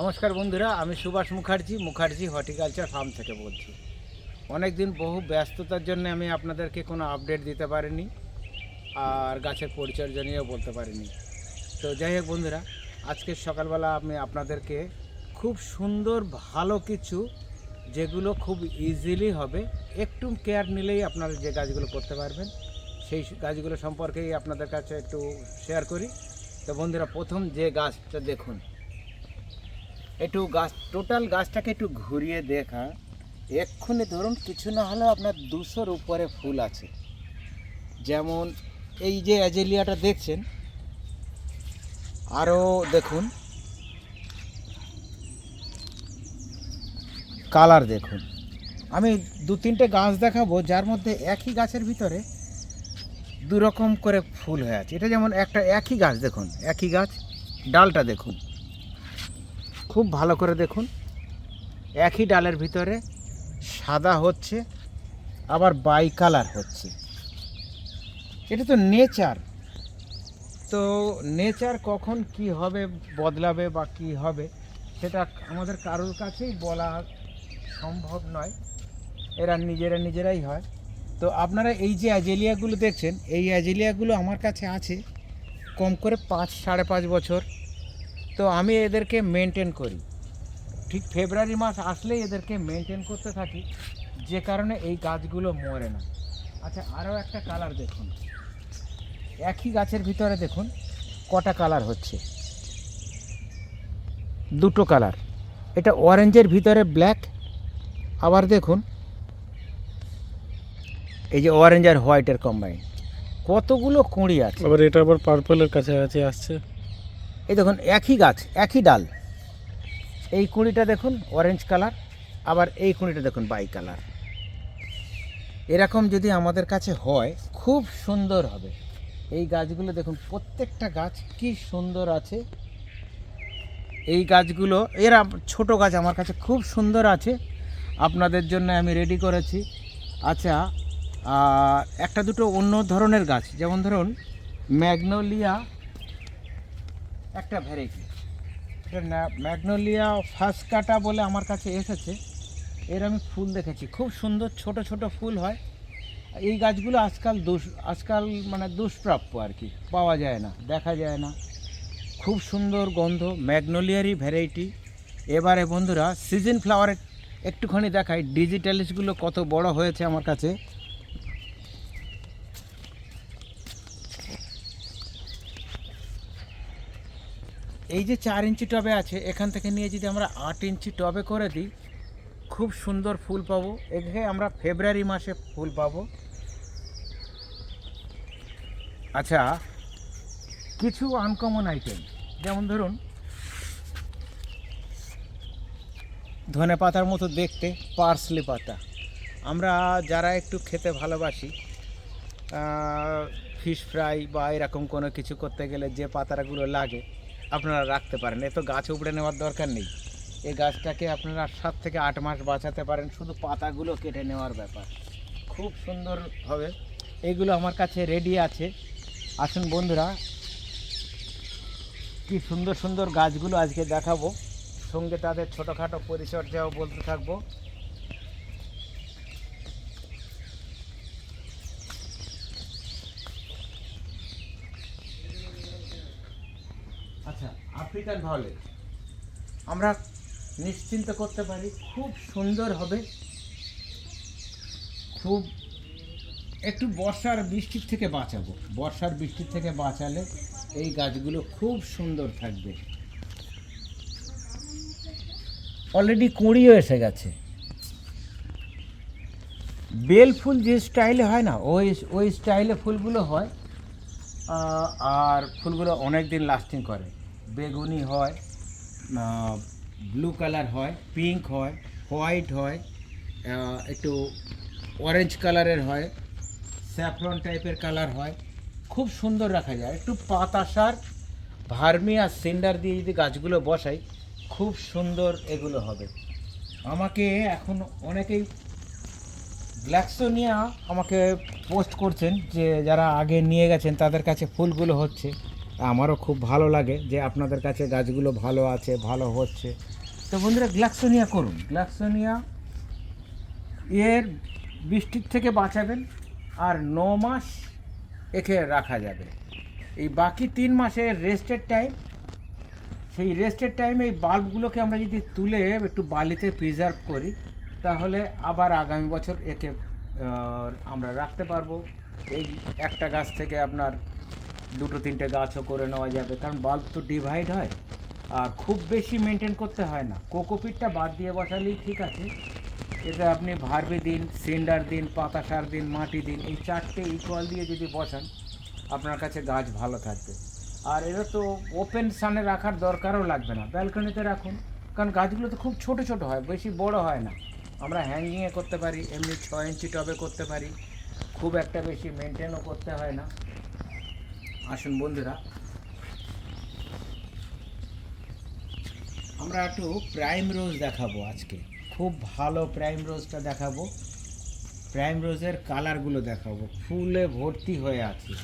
নমস্কার বন্ধুরা, আমি সুভাষ মুখার্জি মুখার্জি হর্টিকালচার ফার্ম থেকে বলছি। অনেক দিন বহু ব্যস্ততার জন্য আমি আপনাদেরকে কোনো আপডেট দিতে পারিনি, আর গাছের পরিচর্যা নিয়েও বলতে পারিনি। তো যাই হোক বন্ধুরা আজকে সকালবেলা আমি আপনাদেরকে খুব সুন্দর ভালো কিছু, যেগুলো খুব ইজিলি হবে, একটু কেয়ার নিলেই আপনারা যে গাছগুলো করতে পারবেন, সেই গাছগুলো সম্পর্কেই আপনাদের কাছে একটু শেয়ার করি। তো বন্ধুরা, প্রথম যে গাছটা দেখুন। একটু গাছ টোটাল গাছটাকে একটু ঘুরিয়ে দেখা। এক্ষুনি ধরুন, কিছু না হলেও আপনার দুশোর উপরে ফুল আছে। যেমন এই যে অ্যাজেলিয়াটা দেখছেন, আরও দেখুন। কালার দেখুন। আমি দু তিনটে গাছ দেখাবো, যার মধ্যে একই গাছের ভিতরে দুরকম করে ফুল হয়ে আছে। এটা যেমন একটা একই গাছ, দেখুন, একই গাছ, ডালটা দেখুন। খুব ভালো করে দেখুন। একই ডালের ভিতরে সাদা হচ্ছে, আবার বাই কালার হচ্ছে। এটা তো নেচার তো নেচার কখন কি হবে, বদলাবে বা কি হবে, সেটা আমাদের কারোর কাছেই বলা সম্ভব নয়। এরা নিজেরা নিজেরাই হয়। তো আপনারা এই যে অ্যাজেলিয়াগুলো দেখছেন, এই অ্যাজেলিয়াগুলো আমার কাছে আছে কম করে পাঁচ, সাড়ে পাঁচ বছর। তো আমি এদেরকে মেনটেন করি। ঠিক ফেব্রুয়ারি মাস আসলেই এদেরকে মেনটেন করতে থাকি, যে কারণে এই গাছগুলো মরে না। আচ্ছা আরও একটা কালার দেখুন। একই গাছের ভিতরে দেখুন, কটা কালার হচ্ছে। দুটো কালার এটা অরেঞ্জের ভিতরে ব্ল্যাক আবার দেখুন, এই যে অরেঞ্জ আর হোয়াইটের কম্বাইন কতগুলো কুঁড়ি আছে। আবার এটা আবার পার্পলের কাছে কাছাকাছি আসছে। এই দেখুন, একই গাছ, একই ডাল। এই কুঁড়িটা দেখুন অরেঞ্জ কালার আবার এই কুঁড়িটা দেখুন বাই কালার এরকম যদি আমাদের কাছে হয়, খুব সুন্দর হবে। এই গাছগুলো দেখুন, প্রত্যেকটা গাছ কি সুন্দর আছে। এই গাছগুলো, এরা ছোট গাছ, আমার কাছে খুব সুন্দর আছে। আপনাদের জন্য আমি রেডি করেছি। আচ্ছা একটা দুটো অন্য ধরনের গাছ, যেমন ধরুন ম্যাগনোলিয়া একটা ভ্যারাইটি এটা ম্যাগনোলিয়া ফার্স্ট কাটা বলে আমার কাছে এসেছে। এর আমি ফুল দেখেছি। খুব সুন্দর ছোট ছোট ফুল হয়। এই গাছগুলো আজকাল দুষ, আজকাল মানে দুষ্প্রাপ্য আর কি। পাওয়া যায় না, দেখা যায় না। খুব সুন্দর গন্ধ ম্যাগনোলিয়ারই ভ্যারাইটি এবারে বন্ধুরা সিজন ফ্লাওয়ারের একটুখানি দেখাই। ডিজিটালিসগুলো কত বড় হয়েছে আমার কাছে। এই যে চার ইঞ্চি টবে আছে, এখান থেকে নিয়ে যদি আমরা আট ইঞ্চি টবে করে দিই, খুব সুন্দর ফুল পাবো। এখানে আমরা ফেব্রুয়ারি মাসে ফুল পাবো। আচ্ছা কিছু আনকমন আইটেম যেমন ধরুন, ধনে পাতার মতো দেখতে পার্সলি পাতা। আমরা যারা একটু খেতে ভালোবাসি ফিশ ফ্রাই বা এরকম কোনো কিছু করতে গেলে যে পাতাগুলো লাগে আপনারা রাখতে পারেন। এ তো গাছ উপড়ে নেওয়ার দরকার নেই। এই গাছটাকে আপনারা সাত থেকে আট মাস বাঁচাতে পারেন, শুধু পাতাগুলো কেটে নেওয়ার ব্যাপার। খুব সুন্দর হবে। এইগুলো আমার কাছে রেডি আছে। আসুন বন্ধুরা, কি সুন্দর সুন্দর গাছগুলো আজকে দেখাবো। সঙ্গে তাদের ছোটোখাটো পরিচর্যাও বলতে থাকব। আফ্রিকান ভায়োলেট আমরা নিশ্চিন্ত করতে পারি খুব সুন্দর হবে। খুব একটু বর্ষার বৃষ্টির থেকে বাঁচাবো। বর্ষার বৃষ্টির থেকে বাঁচালে এই গাছগুলো খুব সুন্দর থাকবে। অলরেডি কুঁড়িও এসে গেছে। বেল ফুল যে স্টাইলে হয় না, ওই ওই স্টাইলে ফুলগুলো হয় আর ফুলগুলো অনেক দিন লাস্টিং করে। বেগুনি হয় ব্লু কালার হয় পিঙ্ক হয় হোয়াইট হয় একটু অরেঞ্জ কালারের হয় স্যাফরন টাইপের কালার হয়। খুব সুন্দর রাখা যায়। একটু পাতা সার, ভার্মি আর সিন্ডার দিয়ে যদি গাছগুলো বসাই, খুব সুন্দর এগুলো হবে। আমাকে এখন অনেকেই গ্ল্যাক্সোনিয়া আমাকে পোস্ট করছেন যে, যারা আগে নিয়ে গেছেন, তাদের কাছে ফুলগুলো হচ্ছে। আমারও খুব ভালো লাগে যে আপনাদের কাছে গাছগুলো ভালো আছে, ভালো হচ্ছে। তো বন্ধুরা, গ্লাক্সোনিয়া করুন। গ্লাক্সোনিয়া এর বৃষ্টির থেকে বাঁচাবেন আর ন মাস একে রাখা যাবে। এই বাকি তিন মাসের রেস্টের টাইম সেই রেস্টের টাইমে এই বাল্বগুলোকে আমরা যদি তুলে একটু বালিতে প্রিজার্ভ করি, তাহলে আবার আগামী বছর একে আমরা রাখতে পারব। এই একটা গাছ থেকে আপনার দুটো তিনটে গাছও করে নেওয়া যাবে, কারণ বাল্ব তো ডিভাইড হয়। আর খুব বেশি মেনটেন করতে হয় না। কোকোপিটটা বাদ দিয়ে বসালেই ঠিক আছে। এতে আপনি ভার্বি দিন সিন্ডার দিন, পাতা সার দিন, মাটি দিন, এই চারটে ইকুয়াল দিয়ে যদি বসান, আপনার কাছে গাছ ভালো থাকবে। আর এটা তো ওপেন সানে রাখার দরকারও লাগবে না। ব্যালকনিতে রাখুন, কারণ গাছগুলো তো খুব ছোট ছোট হয়, বেশি বড় হয় না। আমরা হ্যাঙ্গিংয়ে করতে পারি, এমনি ছ ইঞ্চি টবে করতে পারি। খুব একটা বেশি মেনটেনও করতে হয় না। আসুন বন্ধুরা। আমরা একটু প্রাইম রোজ দেখাবো আজকে। খুব ভালো প্রাইম রোজটা দেখাবো। প্রাইম রোজের কালারগুলো দেখাবো। ফুলে ভর্তি হয়ে আছে।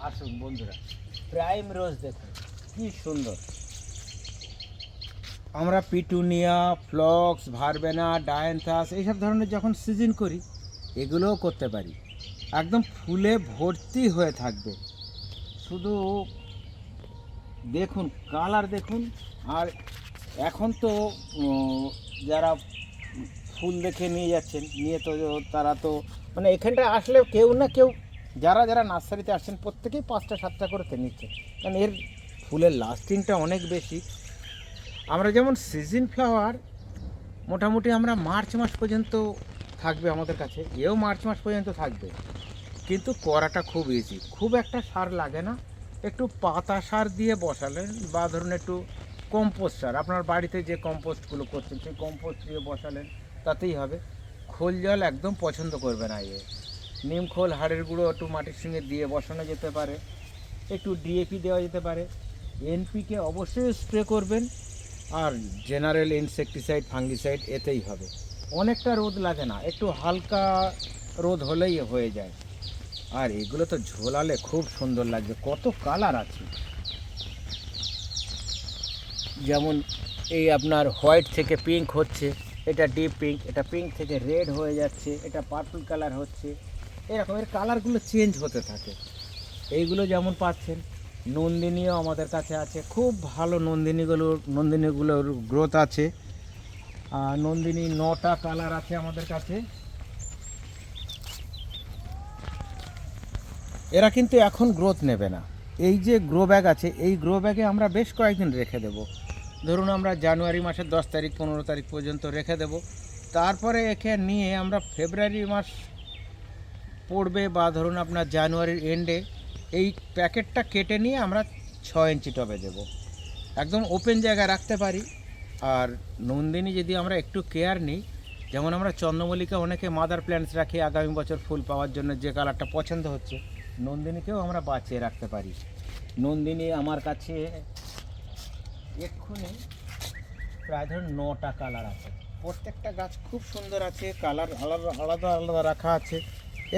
আসুন বন্ধুরা। প্রাইম রোজ দেখুন, কি সুন্দর। আমরা পিটুনিয়া, ফ্লক্স, ভারবেনা, ডায়ান্থাস এইসব ধরনের যখন সিজন করি, এগুলোও করতে পারি। একদম ফুলে ভর্তি হয়ে থাকবে। শুধু দেখুন, কালার দেখুন, আর এখন তো যারা ফুল দেখে নিয়ে যাচ্ছেন, নিয়ে তো তারা তো মানে এখানটায় আসলে কেউ না কেউ, যারা যারা নার্সারিতে আসছেন, প্রত্যেকেই পাঁচটা, সাতটা করে নিচ্ছে। কারণ এর ফুলের লাস্টিংটা অনেক বেশি আমরা যেমন সিজন ফ্লাওয়ার মোটামুটি আমরা মার্চ মাস পর্যন্ত থাকবে আমাদের কাছে। এও মার্চ মাস পর্যন্ত থাকবে। কিন্তু করাটা খুব ইজি খুব একটা সার লাগে না। একটু পাতা সার দিয়ে বসালেন বা ধরুন একটু কম্পোস্ট সার। আপনার বাড়িতে যে কম্পোস্টগুলো করছেন, সেই কম্পোস্ট দিয়ে বসালেন, তাতেই হবে। খোল জল একদম পছন্দ করবে না এ। নিম খোল, হাড়ের গুঁড়ো একটু মাটির সঙ্গে দিয়ে বসানো যেতে পারে। একটু ডিএপি দেওয়া যেতে পারে। এনপিকে অবশ্যই স্প্রে করবেন। আর জেনারেল ইনসেকটিসাইড ফাঙ্গিসাইড এতেই হবে। অনেকটা রোদ লাগে না, একটু হালকা রোদ হলেই হয়ে যায়। আর এগুলো তো ঝোলালে খুব সুন্দর লাগবে, কত কালার আছে। যেমন এই আপনার হোয়াইট থেকে পিঙ্ক হচ্ছে, এটা ডিপ পিঙ্ক এটা পিঙ্ক থেকে রেড হয়ে যাচ্ছে, এটা পার্পল কালার হচ্ছে। এরকম, এর কালারগুলো চেঞ্জ হতে থাকে। এইগুলো যেমন পাচ্ছেন নন্দিনীও আমাদের কাছে আছে। খুব ভালো নন্দিনীগুলোর নন্দিনীগুলোর গ্রোথ আছে। নন্দিনী নটা কালার আছে আমাদের কাছে। এরা কিন্তু এখন গ্রোথ নেবে না। এই যে গ্রো ব্যাগ আছে, এই গ্রো ব্যাগে আমরা বেশ কয়েকদিন রেখে দেব। ধরুন আমরা জানুয়ারি মাসের দশ তারিখ, পনেরো তারিখ পর্যন্ত রেখে দেব। তারপরে একে নিয়ে আমরা ফেব্রুয়ারি মাস পড়বে বা ধরুন আপনার জানুয়ারির এন্ডে এই প্যাকেটটা কেটে নিয়ে আমরা ছ ইঞ্চি টবে দেব। একদম ওপেন জায়গায় রাখতে পারি। আর নন্দিনী যদি আমরা একটু কেয়ার নিই, যেমন আমরা চন্দ্রমল্লিকা অনেকে মাদার প্ল্যান্টস রাখি, আগামী বছর ফুল পাওয়ার জন্য যে কালারটা পছন্দ হচ্ছে, নন্দিনীকেও আমরা বাঁচিয়ে রাখতে পারি। নন্দিনী আমার কাছে এক্ষুনি প্রায় ধরুন নটা কালার আছে। প্রত্যেকটা গাছ খুব সুন্দর আছে, কালার আলাদা আলাদা আলাদা রাখা আছে।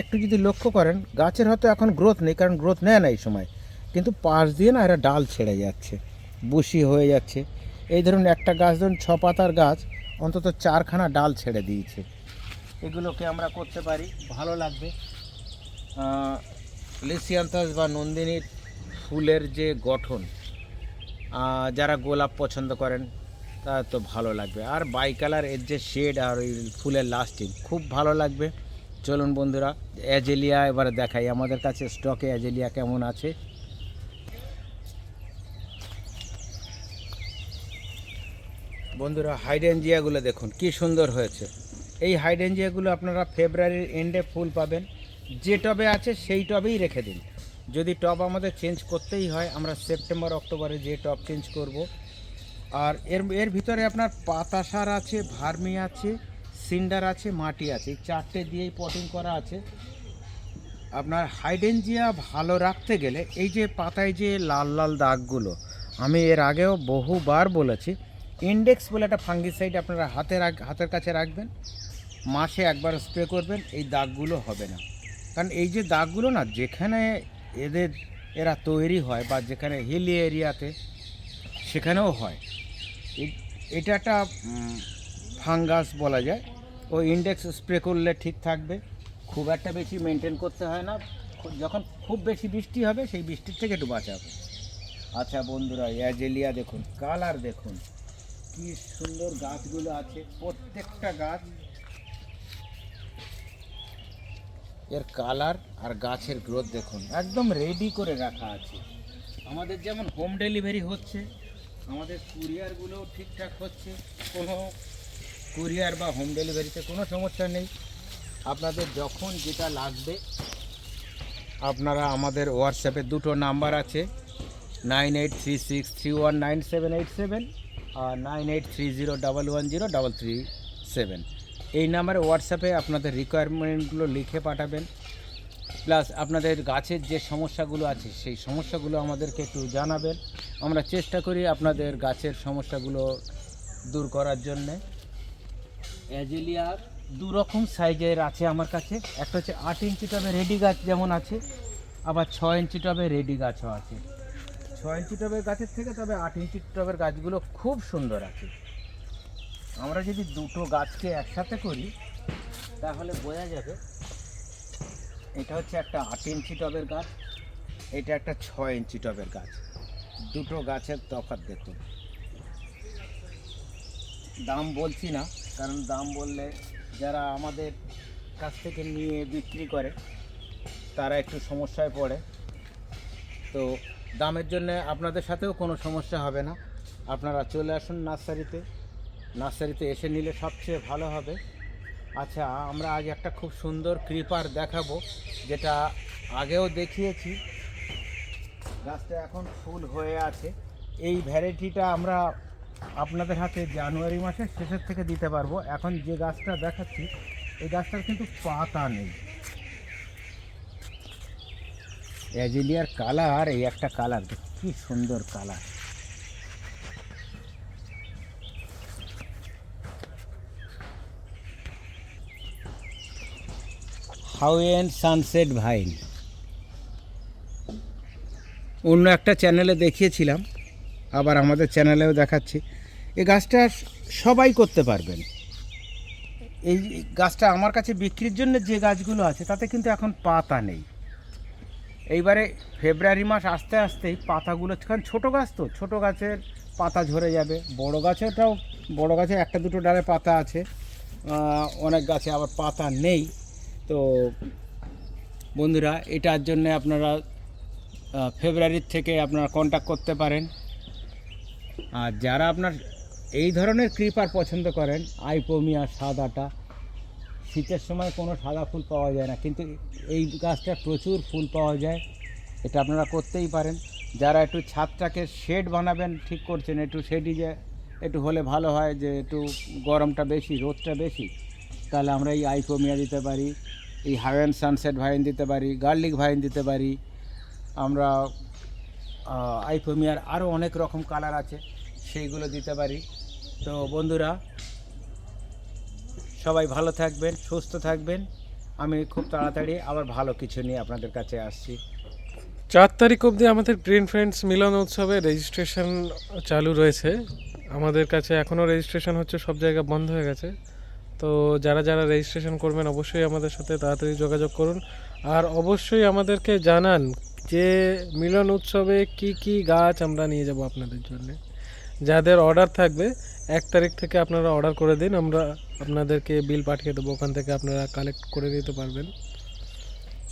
একটু যদি লক্ষ্য করেন, গাছের হয়তো এখন গ্রোথ নেই, কারণ গ্রোথ নেয় না এই সময়। কিন্তু পাশ দিয়ে না এরা ডাল ছেড়ে যাচ্ছে, বসি হয়ে যাচ্ছে। এই ধরুন একটা গাছ, ধরুন ছ পাতার গাছ, অন্তত চারখানা ডাল ছেড়ে দিয়েছে। এগুলোকে আমরা করতে পারি, ভালো লাগবে। লিসিয়ান্থাস বা নন্দিনীর ফুলের যে গঠন যারা গোলাপ পছন্দ করেন তা তো ভালো লাগবে। আর বাইকালার এর যে শেড আর ওই ফুলের লাস্টিং খুব ভালো লাগবে। চলুন বন্ধুরা, অ্যাজেলিয়া এবারে দেখাই। আমাদের কাছে স্টকে অ্যাজেলিয়া কেমন আছে? বন্ধুরা হাইডেনজিয়াগুলো দেখুন, কি সুন্দর হয়েছে। এই হাইডেনজিয়াগুলো আপনারা ফেব্রুয়ারির এন্ডে ফুল পাবেন। যে টবে আছে, সেই টবেই রেখে দিন। যদি টব আমাদের চেঞ্জ করতেই হয়, আমরা সেপ্টেম্বর অক্টোবরে যে টব চেঞ্জ করব। আর এর এর ভিতরে আপনার পাতাসার আছে, ভার্মি আছে সিন্ডার আছে, মাটি আছে চারটে দিয়েই পটিং করা আছে। আপনার হাইডেনজিয়া ভালো রাখতে গেলে এই যে পাতায় যে লাল লাল দাগগুলো, আমি এর আগেও বহুবার বলেছি ইন্ডেক্স বলে একটা ফাঙ্গিসাইড আপনারা হাতে হাতের কাছে রাখবেন, মাসে একবার স্প্রে করবেন, এই দাগগুলো হবে না। কারণ এই যে দাগগুলো না, যেখানে এদের, এরা তৈরি হয় বা যেখানে হিলি এরিয়াতে, সেখানেও হয়। এটা একটা ফাঙ্গাস বলা যায়। ও ইন্ডেক্স স্প্রে করলে ঠিক থাকবে। খুব একটা বেশি মেনটেন করতে হয় না। যখন খুব বেশি বৃষ্টি হবে, সেই বৃষ্টির থেকে একটু বাঁচাবে। আচ্ছা বন্ধুরা অ্যাজেলিয়া দেখুন, কালার দেখুন। কি সুন্দর গাছগুলো আছে, প্রত্যেকটা গাছ। এর কালার আর গাছের গ্রোথ দেখুন, একদম রেডি করে রাখা আছে। আমাদের যেমন হোম ডেলিভারি হচ্ছে, আমাদের কুরিয়ারগুলোও ঠিকঠাক হচ্ছে, কোনো কুরিয়ার বা হোম ডেলিভারিতে কোনো সমস্যা নেই। আপনাদের যখন যেটা লাগবে, আপনারা আমাদের হোয়াটসঅ্যাপে দুটো নাম্বার আছে nine eight three six three one nine seven eight seven আর nine eight three zero double one zero double three seven এই নাম্বারে হোয়াটসঅ্যাপে আপনাদের রিকোয়ারমেন্টগুলো লিখে পাঠাবেন। প্লাস আপনাদের গাছের যে সমস্যাগুলো আছে, সেই সমস্যাগুলো আমাদেরকে একটু জানাবেন। আমরা চেষ্টা করি আপনাদের গাছের সমস্যাগুলো দূর করার জন্যে। অ্যাজেলিয়ার দু রকম সাইজের আছে আমার কাছে। একটা হচ্ছে আট ইঞ্চি টবে রেডি গাছ যেমন আছে, আবার ছ ইঞ্চি টবে রেডি গাছও আছে। ছ ইঞ্চি টবের গাছের থেকে তবে আট ইঞ্চি টবের গাছগুলো খুব সুন্দর আছে। আমরা যদি দুটো গাছকে একসাথে করি, তাহলে বোঝা যাবে এটা হচ্ছে একটা আট ইঞ্চি টবের গাছ, এটা একটা ছ ইঞ্চি টবের গাছ। দুটো গাছের তফাৎ দেখুন। দাম বলছি না কারণ দাম বললে যারা আমাদের কাছ থেকে নিয়ে বিক্রি করে, তারা একটু সমস্যায় পড়ে। তো দামের জন্য আপনাদের সাথেও কোনো সমস্যা হবে না। আপনারা চলে আসুন নার্সারিতে। নার্সারিতে এসে নিলে সবচেয়ে ভালো হবে। আচ্ছা আমরা আজ একটা খুব সুন্দর ক্রিপার দেখাবো, যেটা আগেও দেখিয়েছি। গাছটা এখন ফুল হয়ে আছে। এই ভ্যারাইটিটা আমরা আপনাদের হাতে জানুয়ারি মাসের শেষের থেকে দিতে পারব। এখন যে গাছটা দেখাচ্ছি, এই গাছটার কিন্তু পাতা নেই। অ্যাজিলিয়ার কালার, এই একটা কালার কি সুন্দর কালার। হাউয়েন সানসেট ভাইন অন্য একটা চ্যানেলে দেখিয়েছিলাম, আবার আমাদের চ্যানেলেও দেখাচ্ছি। এই গাছটা সবাই করতে পারবেন। এই গাছটা আমার কাছে বিক্রির জন্য যে গাছগুলো আছে, তাতে কিন্তু এখন পাতা নেই। এইবারে ফেব্রুয়ারি মাস আস্তে আস্তেই পাতাগুলো, কারণ ছোটো গাছ তো, ছোটো গাছের পাতা ঝরে যাবে। বড় গাছেটাও, বড় গাছে একটা দুটো ডালে পাতা আছে অনেক গাছে আবার পাতা নেই। তো বন্ধুরা, এটার জন্য আপনারা ফেব্রুয়ারির থেকে আপনারা কন্ট্যাক্ট করতে পারেন। আর যারা আপনার এই ধরনের ক্রিপার পছন্দ করেন আইপোমিয়া সাদাটা। শীতের সময় কোনো সাদা ফুল পাওয়া যায় না কিন্তু এই গাছটা প্রচুর ফুল পাওয়া যায় এটা আপনারা করতেই পারেন। যারা একটু ছাদটাকে শেড বানাবেন ঠিক করছেন একটু শেডই যে একটু হলে ভালো হয় যে একটু গরমটা বেশি রোদটা বেশি তাহলে আমরা এই আইপোমিয়া দিতে পারি এই হাওয়ান সানসেট ভাইন দিতে পারি গার্লিক ভাইন দিতে পারি। আমরা আহ, আইপোমিয়ার আরও অনেক রকম কালার আছে সেইগুলো দিতে পারি। তো বন্ধুরা, সবাই ভালো থাকবেন, সুস্থ থাকবেন। আমি খুব তাড়াতাড়ি আবার ভালো কিছু নিয়ে আপনাদের কাছে আসছি। চার তারিখ অবধি আমাদের গ্রিন ফ্রেন্ডস মিলন উৎসবে রেজিস্ট্রেশন চালু রয়েছে। আমাদের কাছে এখনও রেজিস্ট্রেশন হচ্ছে, সব জায়গা বন্ধ হয়ে গেছে। তো যারা যারা রেজিস্ট্রেশন করবেন, অবশ্যই আমাদের সাথে তাড়াতাড়ি যোগাযোগ করুন। আর অবশ্যই আমাদেরকে জানান যে মিলন উৎসবে কি কি গাছ আমরা নিয়ে যাব আপনাদের জন্য। যাদের অর্ডার থাকবে এক তারিখ থেকে আপনারা অর্ডার করে দিন আমরা আপনাদেরকে বিল পাঠিয়ে দেবো ওখান থেকে আপনারা কালেক্ট করে দিতে পারবেন।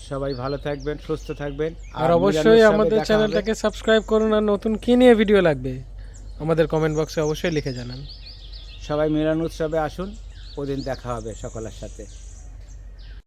সবাই ভালো থাকবেন সুস্থ থাকবেন। আর অবশ্যই আমাদের চ্যানেলটাকে সাবস্ক্রাইব করুন আর নতুন কী নিয়ে ভিডিও লাগবে আমাদের কমেন্ট বক্সে অবশ্যই লিখে জানান। সবাই মিলন উৎসবে আসুন ওদিন দেখা হবে সকলের সাথে।